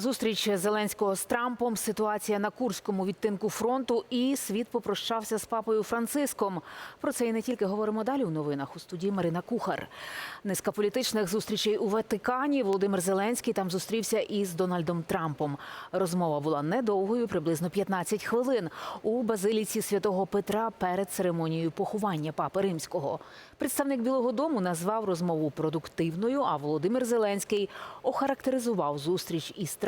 Зустріч Зеленського з Трампом, ситуація на Курському відтинку фронту і світ попрощався з папою Франциском. Про це і не тільки говоримо далі у новинах. У студії Марина Кухар. Низка політичних зустрічей у Ватикані. Володимир Зеленський там зустрівся із Дональдом Трампом. Розмова була недовгою, приблизно 15 хвилин. У базиліці святого Петра перед церемонією поховання папи римського. Представник Білого Дому назвав розмову продуктивною. А Володимир Зеленський охарактеризував зустріч із Трампом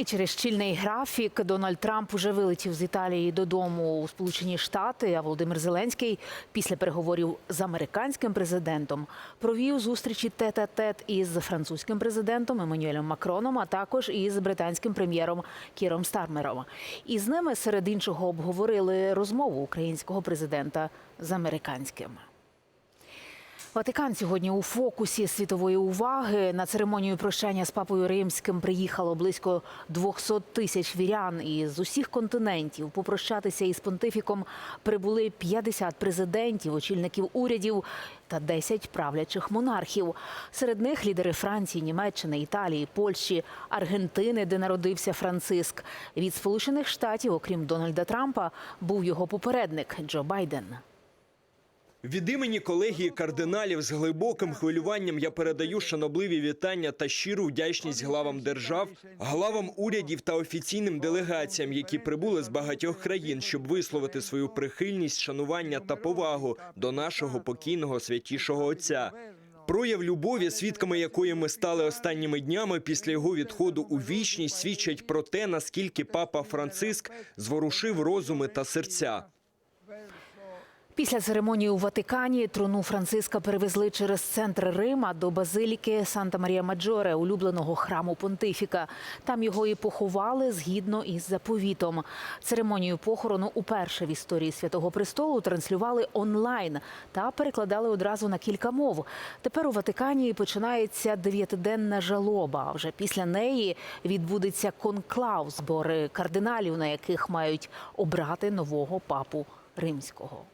І через щільний графік Дональд Трамп уже вилетів з Італії додому у Сполучені Штати. А Володимир Зеленський після переговорів з американським президентом провів зустрічі тет-а-тет із французьким президентом Еммануелем Макроном, а також із британським прем'єром Кіром Стармером. І з ними серед іншого обговорили розмову українського президента з американським. Ватикан сьогодні у фокусі світової уваги. На церемонію прощання з папою римським приїхало близько 200 тисяч вірян із усіх континентів. Попрощатися із понтифіком прибули 50 президентів, очільників урядів та 10 правлячих монархів. Серед них лідери Франції, Німеччини, Італії, Польщі, Аргентини, де народився Франциск. Від Сполучених Штатів, окрім Дональда Трампа, був його попередник Джо Байден. Від імені колегії кардиналів з глибоким хвилюванням я передаю шанобливі вітання та щиру вдячність главам держав, главам урядів та офіційним делегаціям, які прибули з багатьох країн, щоб висловити свою прихильність, шанування та повагу до нашого покійного святішого отця. Прояв любові, свідками якої ми стали останніми днями після його відходу у вічність, свідчать про те, наскільки папа Франциск зворушив розуми та серця. Після церемонії у Ватикані труну Франциска перевезли через центр Рима до базиліки Санта Марія Маджоре, улюбленого храму понтифіка. Там його і поховали згідно із заповітом. Церемонію похорону уперше в історії святого престолу транслювали онлайн та перекладали одразу на кілька мов. Тепер у Ватикані починається дев'ятиденна жалоба. Вже після неї відбудеться конклав, збори кардиналів, на яких мають обрати нового папу римського.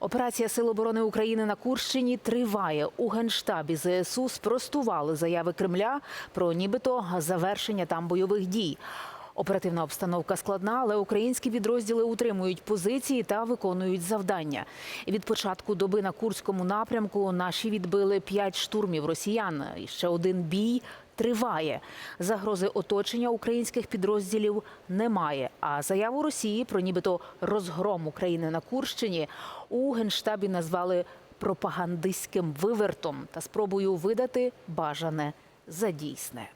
Операція Сил оборони України на Курщині триває. У генштабі ЗСУ спростували заяви Кремля про нібито завершення там бойових дій. Оперативна обстановка складна, але українські підрозділи утримують позиції та виконують завдання. Від початку доби на Курському напрямку наші відбили п'ять штурмів росіян. І ще один бій триває. Загрози оточення українських підрозділів немає. А заяву Росії про нібито розгром України на Курщині у генштабі назвали пропагандистським вивертом та спробою видати бажане за дійсне.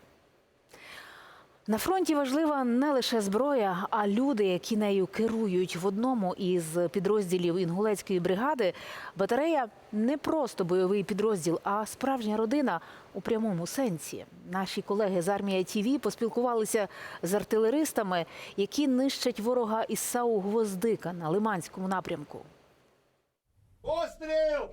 На фронті важлива не лише зброя, а люди, які нею керують в одному із підрозділів інгулецької бригади. Батарея не просто бойовий підрозділ, а справжня родина у прямому сенсі. Наші колеги з армія ТІВІ поспілкувалися з артилеристами, які нищать ворога із САУ Гвоздика на Лиманському напрямку. Постріл!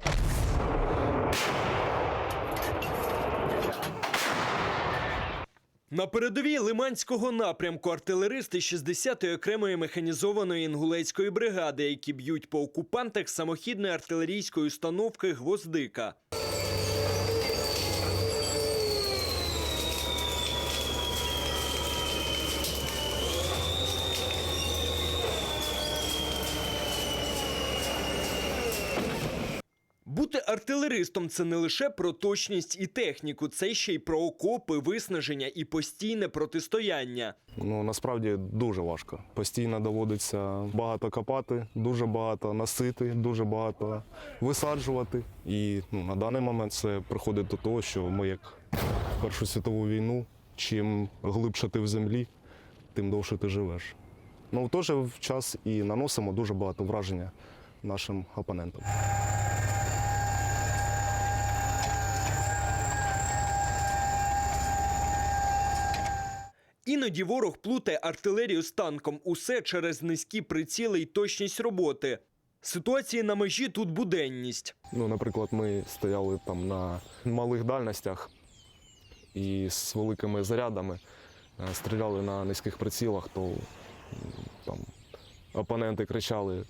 На передовій Лиманського напрямку артилеристи 60-ї окремої механізованої інгулецької бригади, які б'ють по окупантах самохідної артилерійської установки Гвоздика. Артилеристом це не лише про точність і техніку, це ще й про окопи, виснаження і постійне протистояння. Ну насправді дуже важко. Постійно доводиться багато копати, дуже багато насити, дуже багато висаджувати. І ну, на даний момент це приходить до того, що ми, як Першу світову війну, чим глибше ти в землі, тим довше ти живеш. Ну в той же час і наносимо дуже багато враження нашим опонентам. Іноді ворог плутає артилерію з танком. Усе через низькі приціли й точність роботи. Ситуації на межі тут буденність. Ну, наприклад, ми стояли там на малих дальностях і з великими зарядами е, стріляли на низьких прицілах, то там опоненти кричали.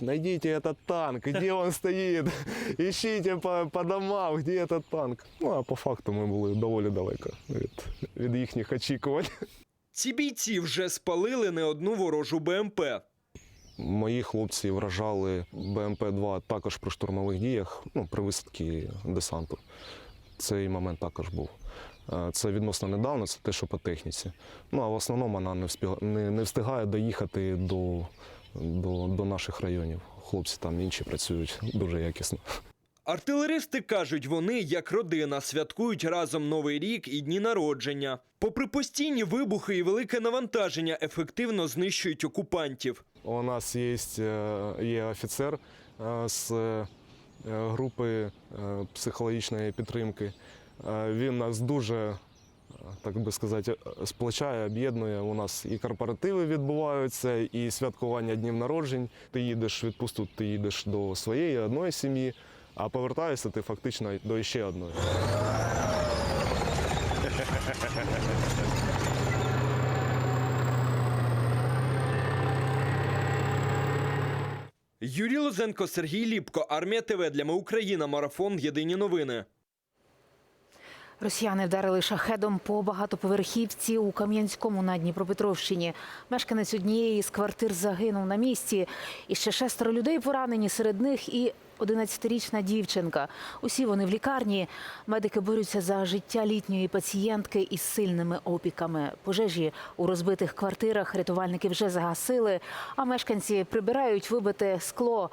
Найдите этот танк, где он стоит? Ищите по, по домам, где этот танк. Ну а по факту ми були доволі далеко від, від їхніх очікувань. Ці бійці вже спалили не одну ворожу БМП. Мої хлопці вражали БМП-2 також при штурмових діях, ну, при висадці десанту. Цей момент також був. Е, Це відносно недавно, це те, що по техніці. Ну а в основному вона не, вспіга- не, не встигає доїхати до, до, до наших районів. Хлопці там інші працюють дуже якісно. Артилеристи кажуть, вони, як родина, святкують разом Новий рік і дні народження. Попри постійні вибухи і велике навантаження, ефективно знищують окупантів. У нас є, е, є офіцер е, з е, групи психологічної підтримки. Він нас дуже, так би сказати, сплачає, об'єднує. У нас і корпоративи відбуваються, і святкування днів народжень. Ти їдеш в ти їдеш до своєї одної сім'ї, а повертаєшся ти фактично до ще одної. Юрій Лозенко, Сергій Ліпко, Армія ТВ для Ми Україна. Марафон. Єдині новини. Росіяни вдарили шахедом по багатоповерхівці у Кам'янському на Дніпропетровщині. Мешканець однієї з квартир загинув на місці. І ще шестеро людей поранені, серед них і 11-річна дівчинка. Усі вони в лікарні. Медики борються за життя літньої пацієнтки із сильними опіками. Пожежі у розбитих квартирах рятувальники вже загасили, а мешканці прибирають вибите скло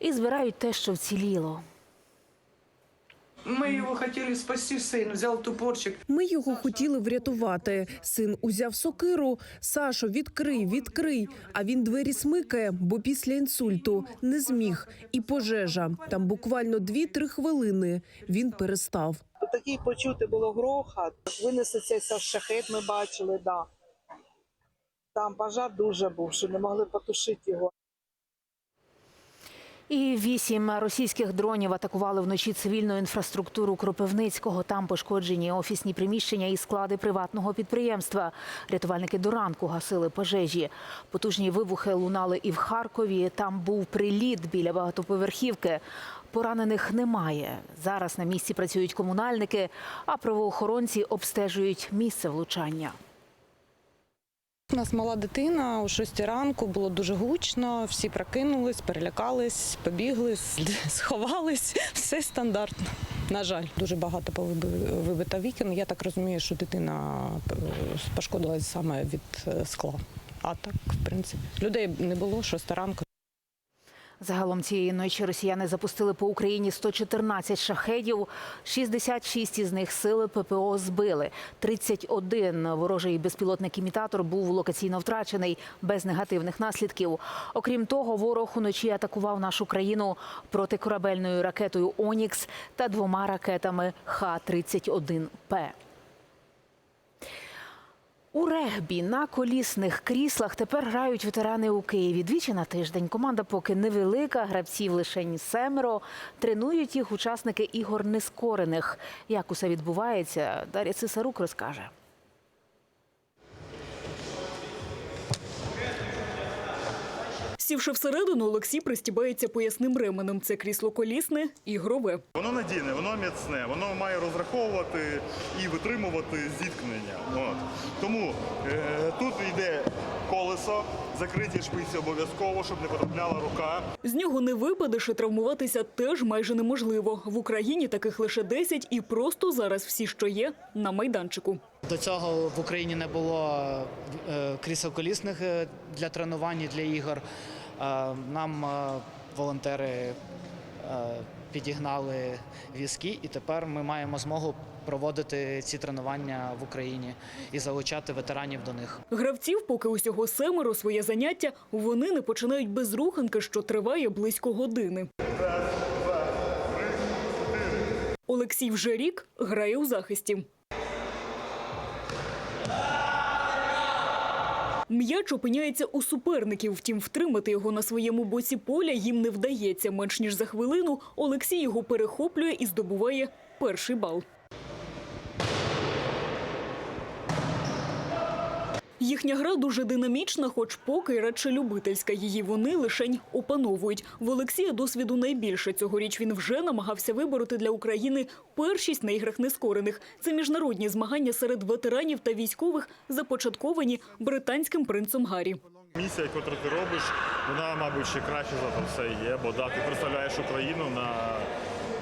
і збирають те, що вціліло. Мы его хотели спасти, сын взял тупорчик. Ми його хотіли врятувати. Син узяв сокиру. Сашо, відкрий, відкрий. А він двері смикає, бо після інсульту не зміг. І пожежа. Там буквально 2-3 хвилини. Він перестав. Такий почути було грохот. Винесли цей шахет, ми бачили, да. Там пожар дуже був, що не могли потушити його. І вісім російських дронів атакували вночі цивільну інфраструктуру Кропивницького. Там пошкоджені офісні приміщення і склади приватного підприємства. Рятувальники до ранку гасили пожежі. Потужні вибухи лунали і в Харкові. Там був приліт біля багатоповерхівки. Поранених немає. Зараз на місці працюють комунальники, а правоохоронці обстежують місце влучання. У нас мала дитина о 6 ранку, було дуже гучно, всі прокинулись, перелякались, побігли, сховались. Все стандартно. На жаль, дуже багато вибито вікон. Я так розумію, що дитина е, пошкодилась саме від е, скла. А так, в принципі, людей не було 6 ранку. Загалом цієї ночі росіяни запустили по Україні 114 шахедів. 66 із них сили ППО збили. 31 ворожий безпілотник-імітатор був локаційно втрачений без негативних наслідків. Окрім того, ворог уночі атакував нашу країну протикорабельною ракетою Онікс та двома ракетами Х-31П. У регбі на колісних кріслах тепер грають ветерани у Києві. Двічі на тиждень. Команда поки невелика, гравців лише семеро. Тренують їх учасники ігор нескорених. Як усе відбувається, Дар'я Цисарук розкаже. Сівши всередину, Олексій пристібається поясним ременем. Це крісло колісне, ігрове. Воно надійне, воно міцне, воно має розраховувати і витримувати зіткнення. От. Тому е, тут йде колесо, закриті шпиці обов'язково, щоб не потрапляла рука. З нього не випадеш і травмуватися теж майже неможливо. В Україні таких лише 10 і просто зараз всі, що є, на майданчику. До цього в Україні не було е, крісел колісних е, для тренувань для ігор. Е, Нам е, волонтери е, підігнали візки, і тепер ми маємо змогу проводити ці тренування в Україні і залучати ветеранів до них. Гравців, поки усього семеро своє заняття, вони не починають без руханки, що триває близько години. Олексій вже рік грає у захисті. М'яч опиняється у суперників, втім втримати його на своєму боці поля їм не вдається. Менш ніж за хвилину Олексій його перехоплює і здобуває перший бал. Їхня гра дуже динамічна, хоч поки радше любительська. Її вони лишень опановують. В Олексія досвіду найбільше. Цьогоріч він вже намагався вибороти для України першість на іграх нескорених. Це міжнародні змагання серед ветеранів та військових, започатковані британським принцем Гаррі. Місія, яку ти робиш, вона, мабуть, ще краще за все є, бо да, ти представляєш Україну на,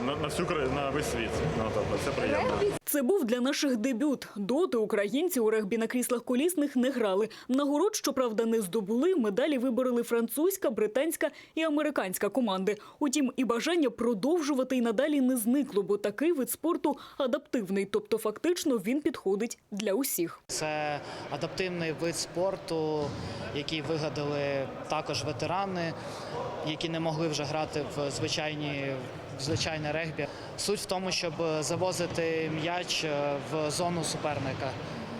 на, на всю на весь світ. Ну, тобто, це приємно. Це був для наших дебют. Доти українці у регбі на кріслах колісних не грали. Нагород, щоправда, не здобули. Медалі вибороли французька, британська і американська команди. Утім, і бажання продовжувати і надалі не зникло, бо такий вид спорту адаптивний, тобто фактично він підходить для усіх. Це адаптивний вид спорту, який вигадали також ветерани, які не могли вже грати в звичайні звичайне регбі. Суть в тому, щоб завозити м'яч е, в зону суперника,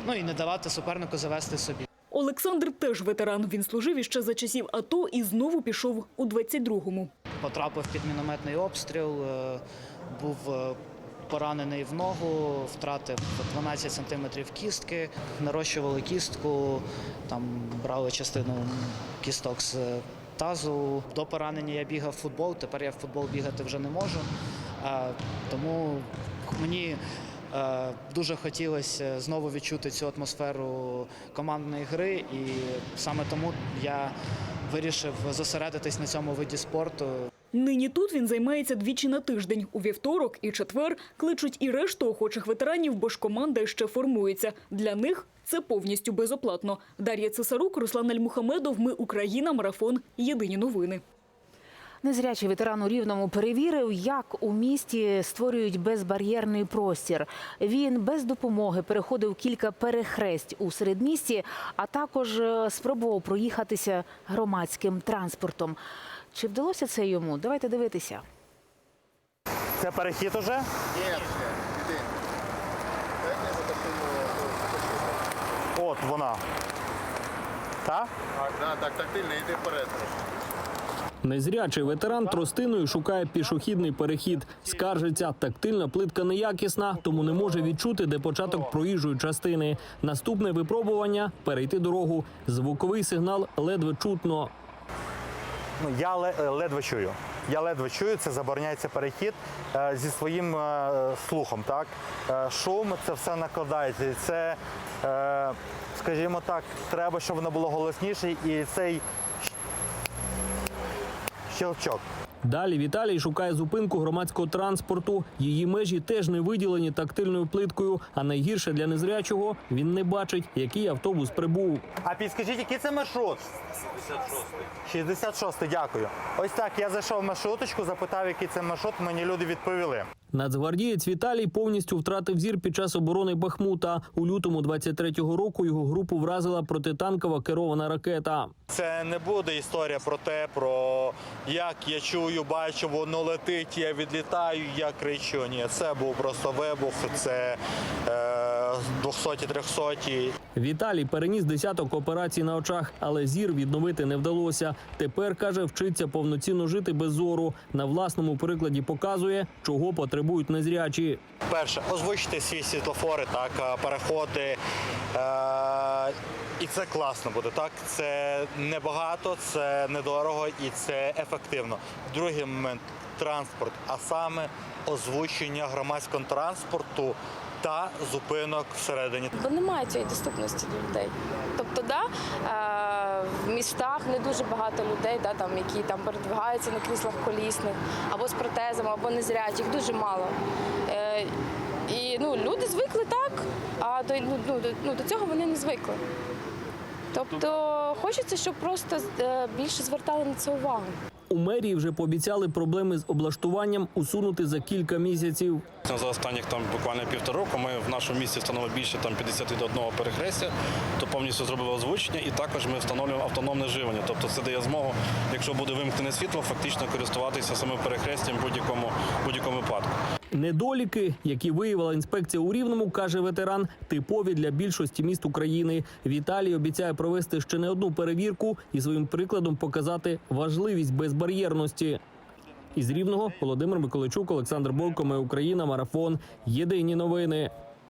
ну і не давати супернику завести собі. Олександр теж ветеран. Він служив іще за часів АТО і знову пішов у 22-му. Потрапив під мінометний обстріл, е, був е, поранений в ногу, втратив 12 сантиметрів кістки, нарощували кістку, там брали частину кісток з тазу. До поранення я бігав в футбол, тепер я в футбол бігати вже не можу. Тому мені е, дуже хотілося знову відчути цю атмосферу командної гри, і саме тому я вирішив зосередитись на цьому виді спорту. Нині тут він займається двічі на тиждень. У вівторок і четвер кличуть і решту охочих ветеранів, бо ж команда ще формується. Для них це повністю безоплатно. Дар'я Цесарук, Руслан Альмухамедов. Ми Україна. Марафон. Єдині новини. Незрячий ветеран у Рівному перевірив, як у місті створюють безбар'єрний простір. Він без допомоги переходив кілька перехресть у середмісті, а також е, спробував проїхатися громадським транспортом. Чи вдалося це йому? Давайте дивитися. Це перехід уже? От вона. Так? Незрячий ветеран тростиною шукає пішохідний перехід. Скаржиться, тактильна плитка неякісна, тому не може відчути, де початок проїжджої частини. Наступне випробування перейти дорогу. Звуковий сигнал ледве чутно. Ну, я е, ледве чую. Я ледве чую, це забороняється перехід е, зі своїм е, слухом. Так? Шум, це все накладається. Це, скажімо так, треба, щоб воно було голосніше, і цей щелчок. Далі Віталій шукає зупинку громадського транспорту. Її межі теж не виділені тактильною плиткою. А найгірше для незрячого він не бачить, який автобус прибув. А підскажіть, який це маршрут? 66. 66, дякую. Ось так, я зайшов в маршруточку, запитав, який це маршрут, мені люди відповіли. Нацгвардієць Віталій повністю втратив зір під час оборони Бахмута. У лютому 23-го року його групу вразила протитанкова керована ракета. Це не буде історія про те, про як я чую, бачу, воно летить, я відлітаю, я кричу. Ні, це був просто вибух, це е, 200-300. Віталій переніс десяток операцій на очах, але зір відновити не вдалося. Тепер каже, вчиться повноцінно жити без зору. На власному прикладі показує, чого потребують незрячі. Перше, озвучити свій світлофори, так, е, переходи. Е, і це класно буде. Так, це небагато, це недорого і це ефективно. Другий момент транспорт, а саме озвучення громадського транспорту та зупинок всередині. Бо немає цієї доступності до людей. Тобто, да, е, в містах не дуже багато людей, да, там, які там передвигаються на кріслах колісних, або з протезами, або незрячих, їх дуже мало. Е, і ну, люди звикли так, а до, ну, ну, до, ну, до цього вони не звикли. Тобто хочеться, щоб просто е, більше звертали на це увагу. У мерії вже пообіцяли проблеми з облаштуванням усунути за кілька місяців. За останніх там буквально півтора року ми в нашому місті встановили більше там 51 перехрестя, то повністю зробили озвучення, і також ми встановлюємо автономне живлення. Тобто це дає змогу, якщо буде вимкнене світло, фактично користуватися самим перехрестям в будь-якому будь-якому випадку. Недоліки, які виявила інспекція у Рівному, каже ветеран, типові для більшості міст України. Віталій обіцяє провести ще не одну перевірку і своїм прикладом показати важливість безбар'єрності. Із Рівного Володимир Миколичук, Олександр Бойко, Ми Україна, Марафон. Єдині новини.